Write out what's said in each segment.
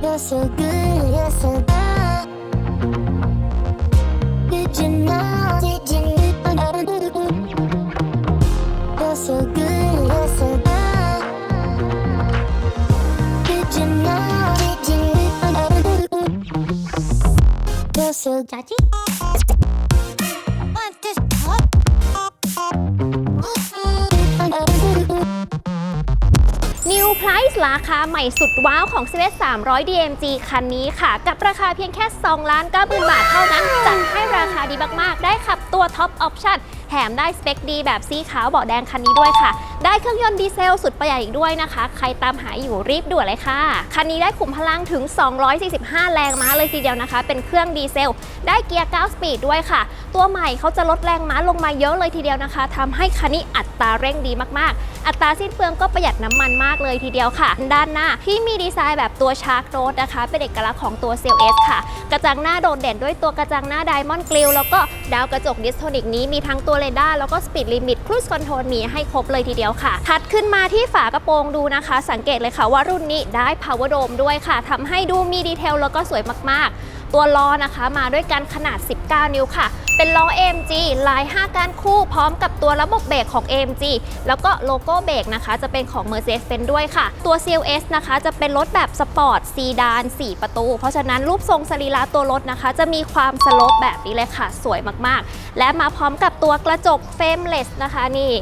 You're so good, you're so bad. Did you know? Did you? You're so good, you're so bad. Did you know? Did you. ราคาใหม่สุดว้าวของ c 1 300 DMG คันนี้ค่ะ กับราคาเพียงแค่ 2 ล้าน9 0บาทเท่านั้น จัดให้ราคาดีมากๆ ได้ขับตัวท็อปออปชั่นแถมได้สเปคดีแบบสีขาวเบาะแดงคันนี้ด้วยค่ะ ได้เครื่องยนต์ดีเซลสุดประหยัดอีกด้วยนะคะ ใครตามหาอยู่รีบด่วนเลยค่ะ คันนี้ได้ขุมพลังถึง 245 แรงม้าเลยทีเดียวนะคะ เป็นเครื่องดีเซล ได้เกียร์ 9 สปีดด้วยค่ะ ตัวใหม่เขาจะลดแรงม้าลงมาเยอะเลยทีเดียวนะคะทำให้คันนี้อัตราเร่งดีมากๆ อัตราสิ้นเปลืองก็ประหยัดน้ำมันมากเลยทีเดียวค่ะ ด้านหน้าที่มีดีไซน์แบบตัวชาร์กโรดนะคะ เป็นเอกลักษณ์ของตัว CLS ค่ะ กระจังหน้าโดดเด่นด้วยตัวกระจังหน้าไดมอนด์กลิลแล้วก็ดาวกระจกดิสโทนิกนี้มีทั้งตัวเรดาร์แล้วก็สปีดลิมิตครู i คอนโทรลมีให้ครบเลยทีเดียวค่ะ ถัดขึ้นมาที่ฝากระโปรงดูนะคะ สังเกตเลยค่ะว่ารุ่นนี้ได้ power dome ด้วยค่ะทำให้ดูมีดีเทลแล้วก็สวยมากๆ ตัวล้อนะคะมาด้วยกันขนาด 19 นิ้วค่ะ เป็นล้อ AMG ลาย 5การคู่พร้อมกับตัวระบบเบรกของ AMG แล้วก็โลโก้เบรกนะคะจะเป็นของ Mercedes-Benz ด้วยค่ะ ตัว CLS นะคะจะเป็นรถแบบสปอร์ตซีดาน 4 ประตู เพราะฉะนั้นรูปทรงสรีระตัวรถนะคะ จะมีความสโลปแบบนี้เลยค่ะ สวยมากๆ และมาพร้อมกับตัวกระจกเฟรมเลสนะคะนี่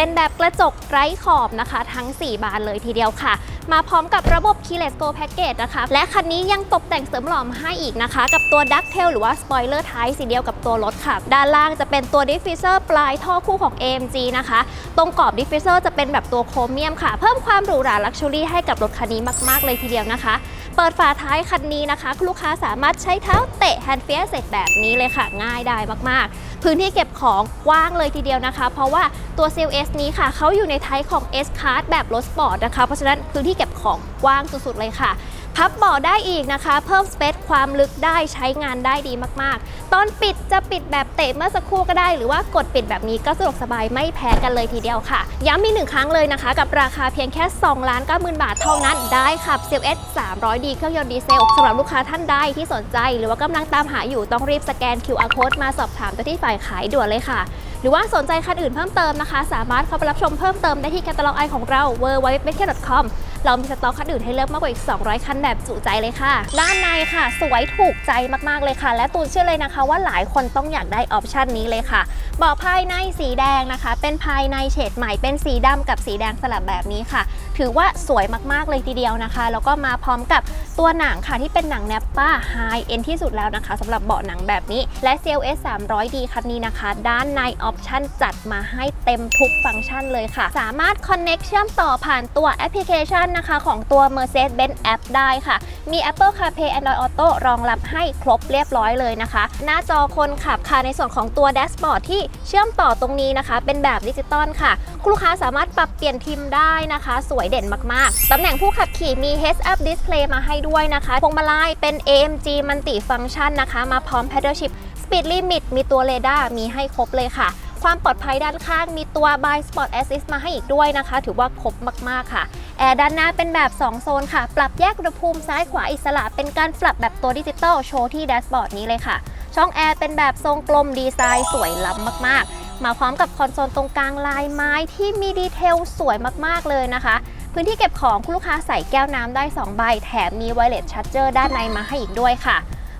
เป็นแบบกระจกไร้ขอบนะคะ ทั้ง 4 บานเลยทีเดียวค่ะ มาพร้อมกับระบบ Keyless Go Package นะคะ และคันนี้ยังตกแต่งเสริมหล่อมให้อีกนะคะ กับตัว Duck Tail หรือว่า Spoiler ท้ายสีเดียวกับตัวรถค่ะ ด้านล่างจะเป็นตัว Diffuser ปลายท่อคู่ของ AMG นะคะ ตรงกรอบ Diffuser จะเป็นแบบตัวโครเมียมค่ะ เพิ่มความหรูหรา Luxury ให้กับรถคันนี้มากๆเลยทีเดียวนะคะ เปิดฝาท้ายคันนี้นะคะลูกค้าสามารถใช้เท้าเตะแฮนด์เฟียเสร็จแบบนี้เลยค่ะ ง่ายได้มากๆ พื้นที่เก็บของกว้างเลยทีเดียวนะคะ เพราะว่าตัว CLS นี้ค่ะเขาอยู่ในไทป์ของ S Class แบบรถสปอร์ตนะคะ เพราะฉะนั้นพื้นที่เก็บของกว้างสุดๆเลยค่ะ พับเบาะได้อีกนะคะ เพิ่มสเปซความลึกได้ใช้งานได้ดีมากๆ ตอนปิดจะปิดแบบเตะเมื่อสักครู่ก็ได้ หรือว่ากดปิดแบบนี้ก็สะดวกสบายไม่แพ้กันเลยทีเดียวค่ะ ย้ำมีหนึ่งครั้งเลยนะคะ กับราคาเพียงแค่2ล้าน9 0,000 บาทเท่านั้นได้ขับ CLS 300D เครื่องยนต์ดีเซลสำหรับลูกค้าท่านใดที่สนใจ หรือว่ากำลังตามหาอยู่ต้องรีบสแกน QR code มาสอบถามตัวที่ฝ่ายขายด่วนเลยค่ะหรือว่าสนใจคันอื่นเพิ่มเติมนะคะ สามารถเข้าไปรับชมเพิ่มเติมได้ที่แคตตาล็อกไอของเรา w w w b e t c o m เรามีสต็อกคันอื่นให้เลือกมากกว่าอีก 200 คันแบบจุใจเลยค่ะ ด้านในค่ะ สวยถูกใจมากๆเลยค่ะ และตูนเชื่อเลยนะคะว่าหลายคนต้องอยากได้ออปชันนี้เลยค่ะเบาะภายในสีแดงนะคะ เป็นภายในเฉดใหม่เป็นสีดำกับสีแดงสลับแบบนี้ค่ะ ถือว่าสวยมากๆเลยทีเดียวนะคะ แล้วก็มาพร้อมกับตัวหนังค่ะที่เป็นหนังแนปป้าไฮเอ็นที่สุดแล้วนะคะสำหรับเบาะหนังแบบนี้ และ CLS 300D คันนี้นะคะ ด้านในออปชันจัดมาให้เต็มทุกฟังก์ชันเลยค่ะ สามารถ Connect เชื่อมต่อผ่านตัวแอปพลิเคชันนะคะ ของตัว Mercedes-Benz App ได้ค่ะ มี Apple CarPlay Android Auto รองรับให้ครบเรียบร้อยเลยนะคะ หน้าจอคนขับค่ะในส่วนของตัวแดชบอร์ดที่เชื่อมต่อตรงนี้นะคะ เป็นแบบดิจิตอลค่ะคุณลูกค้าสามารถปรับเปลี่ยนทิมได้นะคะ สวยเด่นมากๆ ตำแหน่งผู้ขับขี่มี Heads Up Display มาให้ด้วยนะคะพวงมาลัยเป็น AMG Multi Function นะคะ มาพร้อม Pedal Shift Speed Limit มีตัวเรดาร์มีให้ครบเลยค่ะความปลอดภัยด้านข้างมีตัว By Spot Assist มาให้อีกด้วยนะคะ ถือว่าครบมาก ๆ ค่ะ แอร์ด้านหน้าเป็นแบบ 2 โซนค่ะ ปรับแยกอุณหภูมิซ้ายขวาอิสระ เป็นการปรับแบบตัวดิจิตอลโชว์ที่แดชบอร์ดนี้เลยค่ะ ช่องแอร์เป็นแบบทรงกลมดีไซน์สวยล้ำมาก ๆ มาพร้อมกับคอนโซลตรงกลางลายไม้ที่มีดีเทลสวยมากๆเลยนะคะ พื้นที่เก็บของคุณลูกค้าใส่แก้วน้ำได้ 2 ใบ แถมมีไวเลสชั r เจอร์ด้านในมาให้อีกด้วยค่ะ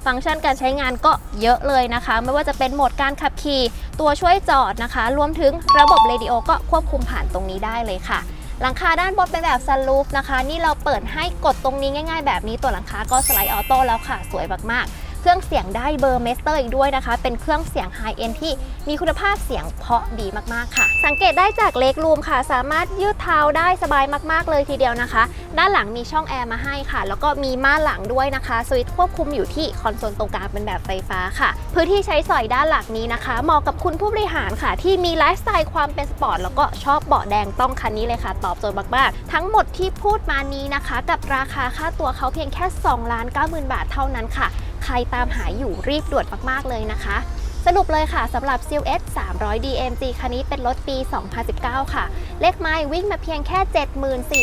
ฟังก์ชันการใช้งานก็เยอะเลยนะคะ ไม่ว่าจะเป็นโหมดการขับขี่ ตัวช่วยจอดนะคะ รวมถึงระบบเรดิโอก็ควบคุมผ่านตรงนี้ได้เลยค่ะหลังคาด้านบนเป็นแบบซันรูฟนะคะ นี่เราเปิดให้กดตรงนี้ง่าย ๆ แบบนี้ตัวหลังคาก็สไลด์ออโต้แล้วค่ะ สวยมากๆ เครื่องเสียงได้เบอร์เมสเตอร์อีกด้วยนะคะ เป็นเครื่องเสียงไฮเอ็นที่มีคุณภาพเสียงเพราะดีมากๆค่ะ สังเกตได้จากเล็กรูมค่ะ สามารถยืดเท้าได้สบายมากๆเลยทีเดียวนะคะ ด้านหลังมีช่องแอร์มาให้ค่ะ แล้วก็มีม่านหลังด้วยนะคะสวิตช์ควบคุมอยู่ที่คอนโซลตรงกลางเป็นแบบไฟฟ้าค่ะ พื้นที่ใช้สอยด้านหลังนี้นะคะเหมาะกับคุณผู้บริหารค่ะ ที่มีไลฟ์สไตล์ความเป็นสปอร์ตแล้วก็ชอบเบาะแดงต้องคันนี้เลยค่ะ ตอบโจทย์มากๆ ทั้งหมดที่พูดมานี้นะคะ กับราคาค่าตัวเขาเพียงแค่ 2 ล้าน 9 0,000 บาทเท่านั้นค่ะ ใครตามหาอยู่รีบด่วนมากๆเลยนะคะ สรุปเลยค่ะสำหรับ CLS 300 DMG คันนี้เป็นรถปี 2019 ค่ะ เลขไมล์วิ่งมาเพียงแค่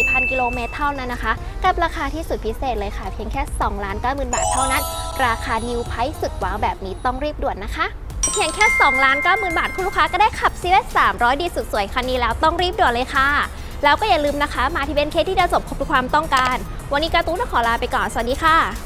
74,000 กิโลเมตรเท่านั้นนะคะ กับราคาที่สุดพิเศษเลยค่ะ เพียงแค่ 2 ล้าน90,000 บาทเท่านั้น ราคา New Price สุดว้าวแบบนี้ต้องรีบด่วนนะคะเพียงแค่2ล้าน90,000 บาท คุณลูกค้าก็ได้ขับ CLS 300 ดีสุดสวยคันนี้แล้วต้องรีบด่วนเลยค่ะแล้วก็อย่าลืมนะคะ มาที่เบนเคที่เดียวจบครบทุกความต้องการ วันนี้การ์ตูนขอลาไปก่อน สวัสดีค่ะ